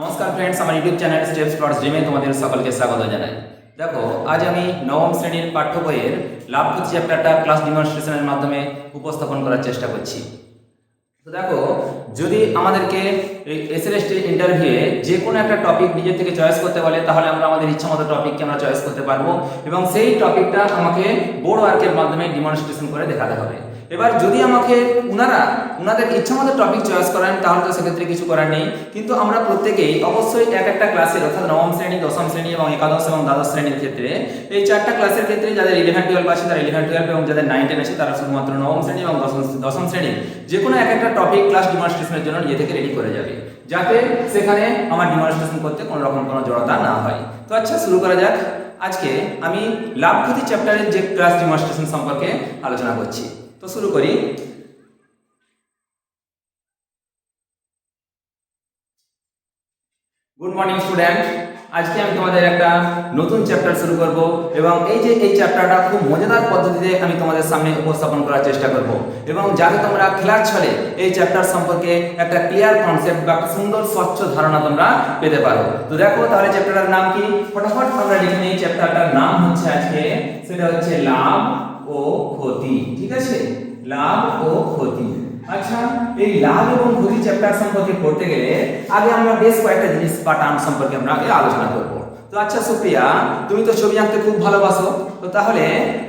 নমস্কার ফ্রেন্ডস আমার YouTube channel steps for জিমে তোমাদের সকলকে স্বাগত জানাই দেখো আজ আমি নবম শ্রেণির পাঠ্য বইয়ের লাভপতি চ্যাপ্টারটা ক্লাস ডেমনস্ট্রেশনের মাধ্যমে উপস্থাপন করার চেষ্টা করছি। তো দেখো, যদি আমাদেরকে এসএলএসটি ইন্টারভিউয়ে যে কোনো একটা টপিক নিজের থেকে চয়েস করতে বলে, তাহলে আমরা আমাদের ইচ্ছা মতো টপিককে আমরা চয়েস করতে পারব এবং সেই টপিকটা আমাকে বোর্ড ওয়ার্কের মাধ্যমে ডেমনস্ট্রেশন করে দেখাতে হবে। এবার যদি আমাকে ওনারা ওনাদের ইচ্ছা মতো টপিক চয়েস করেন, তাহলে তো সেক্ষেত্রে কিছু করার নেই। কিন্তু আমরা প্রত্যেকেই অবশ্যই এক একটা ক্লাসের অর্থাৎ নবম শ্রেণি, দশম শ্রেণি এবং একাদশ এবং দ্বাদশ শ্রেণির ক্ষেত্রে, এই চারটা ক্লাসের ক্ষেত্রে যাদের ইলেভেন টুয়েলভ আছে, তারা ইলেভেন টুয়েলভ এবং যাদের নাইন টেন আছে, তারা শুধুমাত্র নবম শ্রেণি এবং দশম দশম শ্রেণি যে কোনো এক একটা টপিক ক্লাস ডিমনস্ট্রেশনের জন্য নিজে থেকে রেডি করে যাবে, যাতে সেখানে আমার ডিমনস্ট্রেশন করতে কোনো রকম কোনো জড়তা না হয়। তো আচ্ছা শুরু করা যাক। আজকে আমি লাভ ক্ষতি চ্যাপ্টারের যে ক্লাস ডিমনস্ট্রেশন সম্পর্কে আলোচনা করছি। শুরু করি। গুড মর্নিং স্টুডেন্ট আজকে আমি তোমাদের একটা নতুন চ্যাপ্টার শুরু করব এবং এই যে এই চ্যাপ্টারটা খুব মজাদার পদ্ধতিতে আমি তোমাদের সামনে উপস্থাপন করার চেষ্টা করব এবং যাতে তোমরা খেলার ছলে এই চ্যাপ্টার সম্পর্কে একটা ক্লিয়ার কনসেপ্ট বা সুন্দর স্বচ্ছ ধারণা তোমরা পেতে পারো। তো দেখো, তাহলে চ্যাপ্টারটার নাম কি? ফটাফট আমরা লিখে নিই চ্যাপ্টারটার নাম হচ্ছে আজকে, সেটা হচ্ছে লাভ। ও ক্ষতি, ঠিক আছে? লাভ ও ক্ষতি। আচ্ছা এই লাভ এবং ক্ষতি চ্যাপ্টার সম্পর্কে পড়তে গেলে আগে আমরা বেশ কয়েকটা জিনিস বা টার্ম সম্পর্কে আমরা আগে আলোচনা করব। তো আচ্ছা সুপ্রিয়া, তুমি তো ছবি আঁকতে খুব ভালোবাসো। তো তাহলে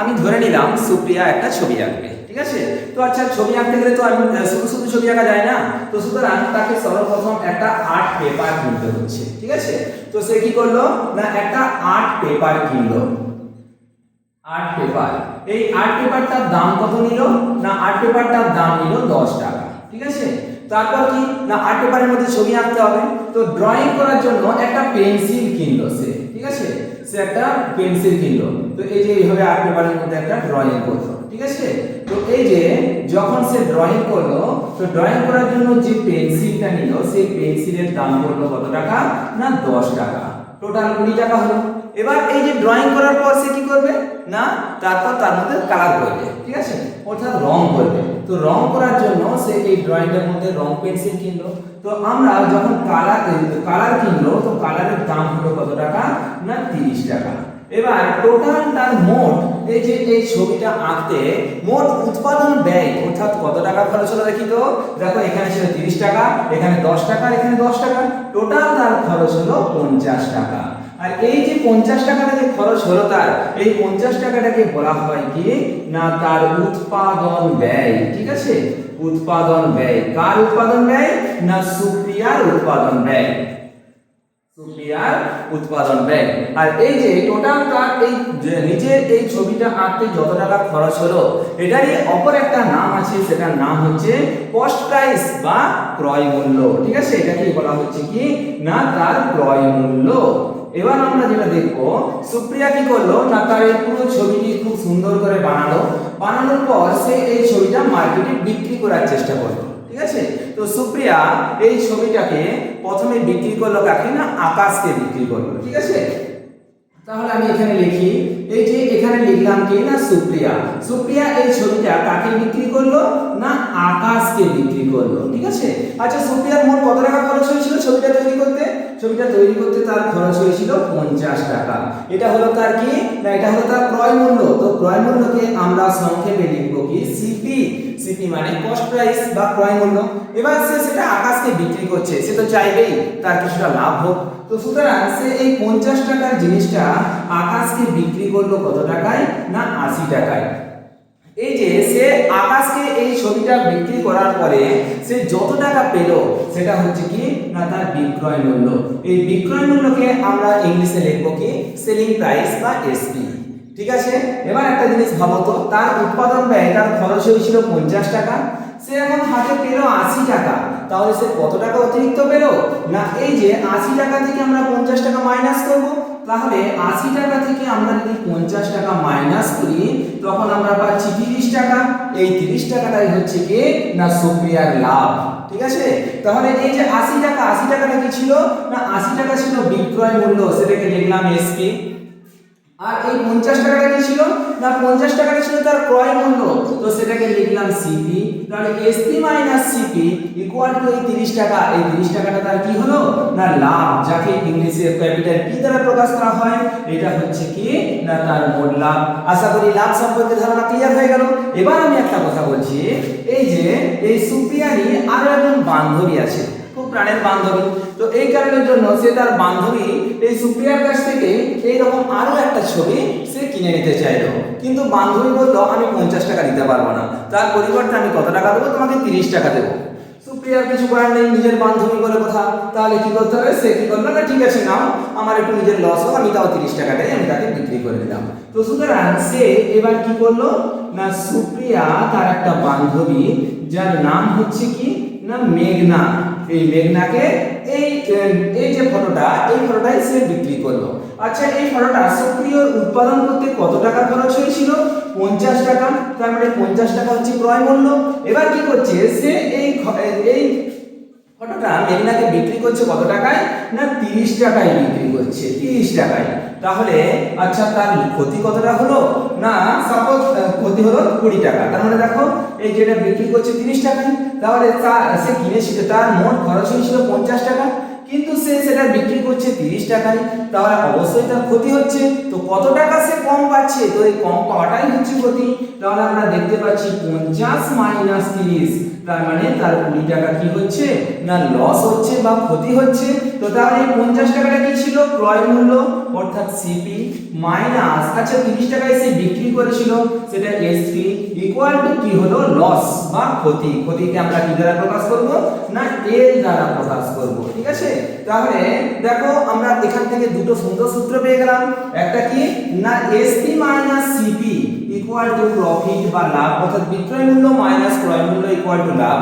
আমি ধরে নিলাম সুপ্রিয়া একটা ছবি আঁকবে, ঠিক আছে? তো আচ্ছা ছবি আঁকতে গেলে তো আমি শুধু শুধু ছবি আঁকা যায় না? তো সুতরাং তাকে সর্বপ্রথম একটা আর্ট পেপার কিনতে হচ্ছে, ঠিক আছে? তো সে কি করল? না, একটা আর্ট পেপার কিনলো। আর্ট পেপার এই আর্ট পেপারটার দাম কত নিল? না আর্ট পেপারটার দাম নিল দশ টাকা। ঠিক আছে? তারপর কি? না আর্ট পেপারের মধ্যে ছবি আঁকতে হবে। তো ড্রয়িং করার জন্য একটা পেন্সিল কিনলো সে। ঠিক আছে? সে একটা পেন্সিল কিনলো। তো এই যে এইভাবে আর্ট পেপারের মধ্যে একটা ড্রয়িং করল। ঠিক আছে? তো এই যে যখন সে ড্রয়িং করল, তো ড্রয়িং করার জন্য যে পেন্সিলটা নিল, সেই পেন্সিলের দাম পড়ল কত টাকা? না, দশ টাকা। টোটাল কুড়ি টাকা হলো। এবার এই যে ড্রয়িং করার পর সে কি করবে? না, তারপর তার মধ্যে কালার করবে, ঠিক আছে? অর্থাৎ রং করবে। তো রং করার জন্য সে এই ড্রয়িংটার মধ্যে রং পেন্সিল কিনলো। তো আমরা যখন কালার কালার কিনলো, তো কালারের দাম হলো কত টাকা? না, তিরিশ টাকা। এবার টোটাল তার মোট, এই যে এই ছবিটা আঁকতে মোট উৎপাদন ব্যয় অর্থাৎ কত টাকা খরচ হলো দেখি তো? দেখো, এখানে ছিল তিরিশ টাকা, এখানে দশ টাকা এখানে দশ টাকা। টোটাল তার খরচ হলো পঞ্চাশ টাকা। আর এই যে পঞ্চাশ টাকাটা যে খরচ হলো তার, এই পঞ্চাশ টাকাটাকে বলা হয় কি? না, তার উৎপাদন ব্যয়, ঠিক আছে? উৎপাদন ব্যয়। কার উৎপাদন ব্যয়? না সুপ্রিয়ার উৎপাদন ব্যয়। সুপ্রিয়ার উৎপাদন ব্যয়। আর এই যে টোটাল তার এই নিজের এই ছবিটা আঁকতে যত টাকা খরচ হলো, এটারই অপর একটা নাম আছে, সেটার নাম হচ্ছে কস্ট প্রাইস বা ক্রয় মূল্য। ঠিক আছে? এটাকে বলা হচ্ছে কি? না, তার ক্রয় মূল্য। এবার আমরা যেটা দেখব, সুপ্রিয়া কি করল? না, তার এই পুরো ছবিটি খুব সুন্দর করে বানালো। বানানোর পর সে এই ছবিটা মার্কেটে বিক্রি করার চেষ্টা করল। ঠিক আছে? তো সুপ্রিয়া, এই ছবিটাকে প্রথমে বিক্রি করল কাকে না আকাশকে বিক্রি করল? ঠিক আছে? তাহলে আমি এখানে লিখি এই যে এখানে লিখলাম কি না সুপ্রিয়া? সুপ্রিয়া এই ছবিটা কাকে বিক্রি করল? না আকাশকে বিক্রি করল, ঠিক আছে? আচ্ছা সুপ্রিয়ার মোট কত টাকা খরচ হয়েছিল ছবিটা তৈরি করতে? ছবিটা তৈরি করতে তার খরচ হয়েছিল পঞ্চাশ টাকা। এটা হলো তার কি? না, এটা হলো তার ক্রয় মূল্য। তো ক্রয় মূল্যকে আমরা সংক্ষেপে লিখব কি? সিপি। সিপি মানে কস্ট প্রাইস বা ক্রয় মূল্য। এবার সে সেটা আকাশকে বিক্রি করছে, সে তো চাইবেই তার কিছুটা লাভ হোক। তো সুতরাং সে এই পঞ্চাশ টাকার জিনিসটা আকাশকে বিক্রি করল কত টাকায় না আশি টাকায়? এই যে সে আকাশকে এই ছবিটা বিক্রি করার পরে সে যত টাকা পেল, সেটা হচ্ছে কি? না, তার বিক্রয় মূল্য। এই বিক্রয় মূল্যকে আমরা ইংলিশে লিখব কি? সেলিং প্রাইস বা এসপি ঠিক আছে? এবার একটা জিনিস ভাবো তো, তার উৎপাদন ব্যয়, তার খরচ হয়েছিল পঞ্চাশ টাকা। সে এখন হাতে পেল আশি টাকা। তাহলে সে কত টাকা অতিরিক্ত পেল? না এই যে আশি টাকা থেকে আমরা পঞ্চাশ টাকা মাইনাস করব? তাহলে আশি টাকা থেকে আমরা যদি পঞ্চাশ টাকা মাইনাস করি, তখন আমরা পাচ্ছি তিরিশ টাকা। এই তিরিশ টাকাটাই হচ্ছে কি? না সুপ্রিয়ার লাভ। ঠিক আছে? তাহলে এই যে আশি টাকা, আশি টাকাটা কি ছিল? না আশি টাকা ছিল বিক্রয় মূল্য, সেটাকে লিখলাম এসপি আর এই পঞ্চাশ টাকাটা কি ছিল? না, পঞ্চাশ টাকাটা ছিল তার ক্রয় মূল্য। তো সেটাকে লিখলাম সিপি তাহলে SP minus CP equal to এই তিরিশ টাকা। এই তিরিশ টাকাটা তার কি হলো? না, লাভ, যাকে ইংলিশে ক্যাপিটাল পি দ্বারা প্রকাশ করা হয়, এটা হচ্ছে কি? না, তার মোট লাভ। আশা করি লাভ সম্পর্কে ধারণা ক্লিয়ার হয়ে গেল। এবার আমি একটা কথা বলছি। এই যে, এই সুপ্রিয়ারই আরও একজন বান্ধবী আছে। খুব প্রাণের বান্ধবী। তো এই কারণের জন্য সে তার বান্ধবী এই সুপ্রিয়ার কাছ থেকে এইরকম আরও একটা ছবি সে কিনে নিতে চাইলো। কিন্তু বান্ধবী বলল, আমি পঞ্চাশ টাকা দিতে পারব না। তার পরিবর্তে আমি কত টাকা দেবো? তোমাকে তিরিশ টাকা দেবো। সুপ্রিয়ার কিছু করার নেই, নিজের বান্ধবী বলে কথা। তাহলে কি করতে হবে? সে কি করল? না, ঠিক আছে, নাও। আমার একটু নিজের লস হোক, আমি তাও তিরিশ টাকাটাই আমি তাকে বিক্রি করে দিলাম। তো সুতরাং সে এবার কি করল? না, সুপ্রিয়া, তার একটা বান্ধবী, যার নাম হচ্ছে কি? না, মেঘনা। এই মেঘনাকে এই এই যে ফটোটা, এই ফটোটাই সে বিক্রি করল। আচ্ছা এই ফটোটা সক্রিয় উৎপাদন করতে কত টাকা খরচ হয়েছিল? পঞ্চাশ টাকা, তার মানে পঞ্চাশ টাকা হচ্ছে ক্রয় মূল্য। এবার কি করছে? সে এই ফটোটা মেঘনাকে বিক্রি করছে কত টাকায়? না, তিরিশ টাকায় বিক্রি করছে, তিরিশ টাকায়। তাহলে আচ্ছা তার ক্ষতি কতটা হলো? না, সাপোজ ক্ষতি হলো কুড়ি টাকা। তার মানে দেখো, এই যেটা বিক্রি করছে তিরিশ টাকায়, তাহলে তার সে কিনেছিল তার মোট খরচ হয়েছিল পঞ্চাশ টাকা। কিন্তু সে সেটা বিক্রি করছে তিরিশ টাকায়, তাহলে অবশ্যই তার ক্ষতি হচ্ছে। তো কত টাকা সে কম পাচ্ছে? তো এই কম পাওয়াটাই হচ্ছে ক্ষতি। তাহলে আমরা দেখতে পাচ্ছি পঞ্চাশ মাইনাস তিরিশ, তার মানে তার কুড়ি টাকা কি হচ্ছে? না লস হচ্ছে বা ক্ষতি হচ্ছে? তো তাহলে এই পঞ্চাশ টাকাটা কি ছিল? ক্রয় মূল্য? অর্থাৎ সিপি মাইনাস আচ্ছা তিরিশ টাকায় সে বিক্রি করেছিল, সেটা এসপি ইকুয়াল টু কি হলো? লস বা ক্ষতি। ক্ষতিকে আমরা কি দ্বারা প্রকাশ করব? না এল দ্বারা প্রকাশ করব, ঠিক আছে? তাহলে দেখো, আমরা এখান থেকে দুটো সুন্দর সূত্র পেয়ে গেলাম। একটা কি? না SP minus CP equal to profit বা লাভ, অর্থাৎ বিক্রয় মূল্য মাইনাস ক্রয় মূল্য ইকুয়াল টু লাভ।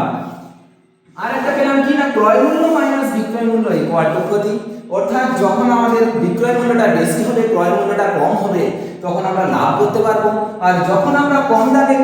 আর একটা পেলাম কি? না, ক্রয় মূল্য মাইনাস বিক্রয় মূল্য ইকুয়াল টু ক্ষতি। অর্থাৎ যখন আমাদের বিক্রয় মূল্যটা বেশি হবে, ক্রয় মূল্যটা কম হবে, তখন আমরা লাভ করতে পারব। আর যখন আমরা কম দামে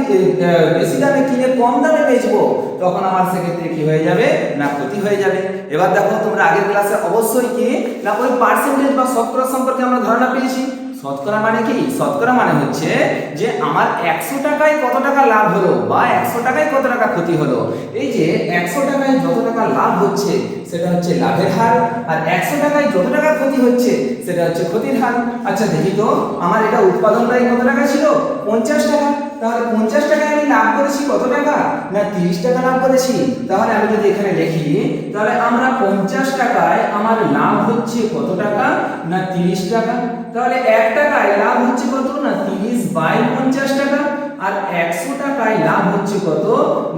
বেশি দামে কিনে কম দামে বেচবো, তখন আমার সেক্ষেত্রে কি হয়ে যাবে? না, ক্ষতি হয়ে যাবে। এবার দেখো তোমরা আগের ক্লাসে অবশ্যই কি, না, ওই পার্সেন্টেজ বা শতকরা সম্পর্কে আমরা ধারণা পেয়েছি। শতকরা মানে কি? শতকরা মানে হচ্ছে যে আমার একশো টাকায় কত টাকা লাভ হলো বা একশো টাকায় কত টাকা ক্ষতি হলো? এই যে একশো টাকায় যত টাকা লাভ হচ্ছে, সেটা হচ্ছে লাভের হার, আর একশো টাকায় যত টাকা ক্ষতি হচ্ছে, সেটা হচ্ছে ক্ষতির হার। আচ্ছা দেখি তো, আমার এটা উৎপাদন প্রায় কত টাকা ছিল? পঞ্চাশ টাকা। তাহলে পঞ্চাশ টাকায় আমি লাভ করেছি কত টাকা? না, তিরিশ টাকা লাভ করেছি। তাহলে আমি যদি এখানে লিখি তাহলে আমরা পঞ্চাশ টাকায় আমার লাভ হচ্ছে কত টাকা? না, তিরিশ টাকা। তাহলে এক টাকায় লাভ হচ্ছে কত না তিরিশ বাই পঞ্চাশ টাকা? আর একশো টাকায় লাভ হচ্ছে কত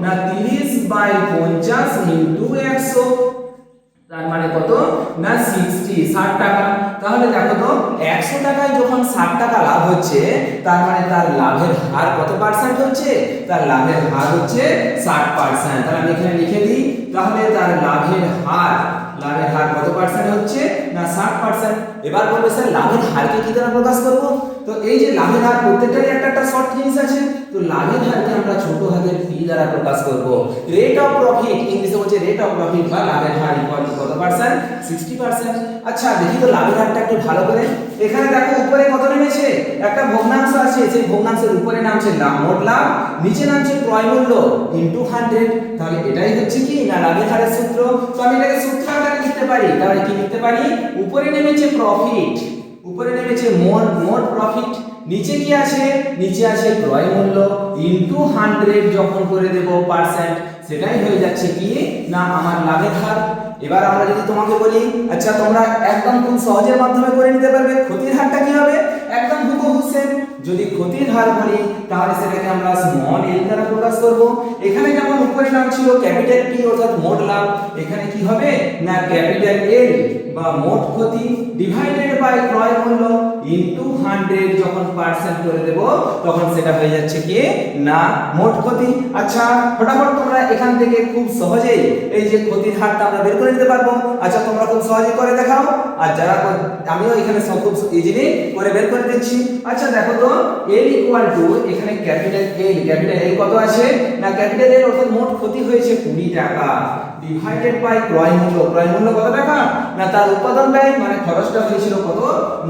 না তিরিশ বাই পঞ্চাশ ইন্টু একশো? তার মানে কত? না সিক্সটি, ষাট টাকা। তাহলে দেখো তো, একশো টাকায় যখন ষাট টাকা লাভ হচ্ছে, তার মানে তার লাভের হার কত পার্সেন্ট হচ্ছে? তার লাভের হার হচ্ছে ষাট পার্সেন্ট তাহলে আমি এখানে লিখে দিই, তাহলে তার লাভের হার লাভের হার কত পার্সেন্ট হচ্ছে? না ষাট পার্সেন্ট এবার বলবে, স্যার, লাভের হারকে কি দ্বারা প্রকাশ করব? তো এই যে লাভের হার, প্রত্যেকটারই একটা একটা শর্ট জিনিস আছে। তো লাভের হারকে আমরা ছোট হাতের পি দ্বারা প্রকাশ করব। রেট অফ প্রফিট ইংলিশে বলছে রেট অফ প্রফিট বা লাভের হার ইকুয়াল টু কত পার্সেন্ট সিক্সটি পার্সেন্ট আচ্ছা দেখি তো লাভের হারটা একটু ভালো করে। এখানে দেখো, উপরে কত নেমেছে? একটা ভগ্নাংশ আছে, সেই ভগ্নাংশের উপরে নামছে লাভ, মোট লাভ। নিচে নামছে ক্রয় মূল্য ইনটু হান্ড্রেড তাহলে এটাই হচ্ছে কি? না, লাভের হারের সূত্র? তো আমি এটাকে সূত্র আকারে লিখতে পারি। তাহলে কি লিখতে পারি? উপরে নেমেছে প্রফিট উপরে নেমেছে মোট মোট প্রফিট নিচে কি আছে? নিচে আছে ক্রয় মূল্য ইনটু হান্ড্রেড যখন করে দেব পার্সেন্ট সেটাই হয়ে যাচ্ছে কি? না, আমার লাভের হার এবার আমরা যদি তোমাকে বলি আচ্ছা তোমরা একদম খুব সহজের মাধ্যমে করে নিতে পারবে, ক্ষতির হারটা কি হবে? একদম হুবহু সেম যদি ক্ষতির হার বলি, তাহলে সেটাকে আমরা স্মল এল দ্বারা প্রকাশ করব। এখানে যেমন উপরে নাম ছিল ক্যাপিটাল পি অর্থাৎ মোট লাভ, এখানে কি হবে? না ক্যাপিটাল এল বা মোট ক্ষতি ডিভাইডেড বাই ক্রয় মূল্য ইনটু হান্ড্রেড যখন পার্সেন্ট করে দেব, তখন সেটা হয়ে যাচ্ছে কি? না, মোট ক্ষতি। আচ্ছা ফটাফট তোমরা এখান থেকে খুব সহজেই এই যে ক্ষতির হারটা আমরা বের করে নিতে পারব। আচ্ছা তোমরা খুব সহজেই করে দেখাও। আর যারা, আমিও এখানে সব খুব ইজিলি করে বের করে দিচ্ছি। আচ্ছা দেখো তো এল ইকুয়াল টু এখানে ক্যাপিটাল এল ক্যাপিটাল এল কত আছে? না ক্যাপিটাল এল অর্থাৎ মোট ক্ষতি হয়েছে কুড়ি টাকা। ডিভাইডেড বাই ক্রয় মূল্য ক্রয় মূল্য কত টাকা? না, তার উৎপাদন ব্যয় মানে খরচটা হয়েছিল কত?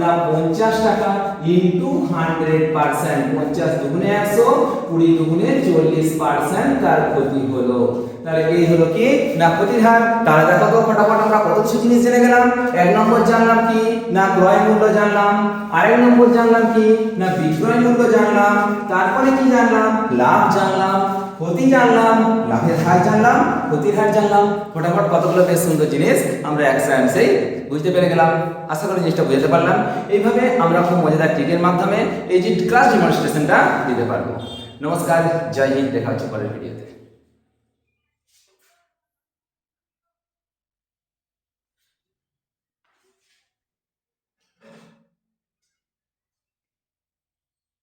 না, পঞ্চাশ টাকা ইন্টু হান্ড্রেড পার্সেন্ট পঞ্চাশ দুগুণে একশো, কুড়ি দুগুণে চল্লিশ পার্সেন্ট তার ক্ষতি হলো। তাহলে এই হলো কি? না ক্ষতির হার তাহলে দেখো তো, ফটাফট আমরা কত কিছু জিনিস জেনে গেলাম। এক নম্বর জানলাম কি? না ক্রয় মূল্য জানলাম। আরেক নম্বর জানলাম কি? না, বিক্রয় মূল্য জানলাম। তারপরে কি জানলাম? লাভ জানলাম, ক্ষতি জানলাম, লাভের হার জানলাম, ক্ষতির হার জানলাম। ফটাফট কতগুলো বেশ সুন্দর জিনিস আমরা এক সেন্সেই বুঝতে পেরে গেলাম। আশা করি জিনিসটা বুঝতে পারলাম। এইভাবে আমরা খুব মজাদার ট্রিকের মাধ্যমে এই যে ক্লাস ডেমনস্ট্রেশনটা দিতে পারব। নমস্কার, জয় হিন্দ, দেখা হচ্ছে পরের ভিডিওতে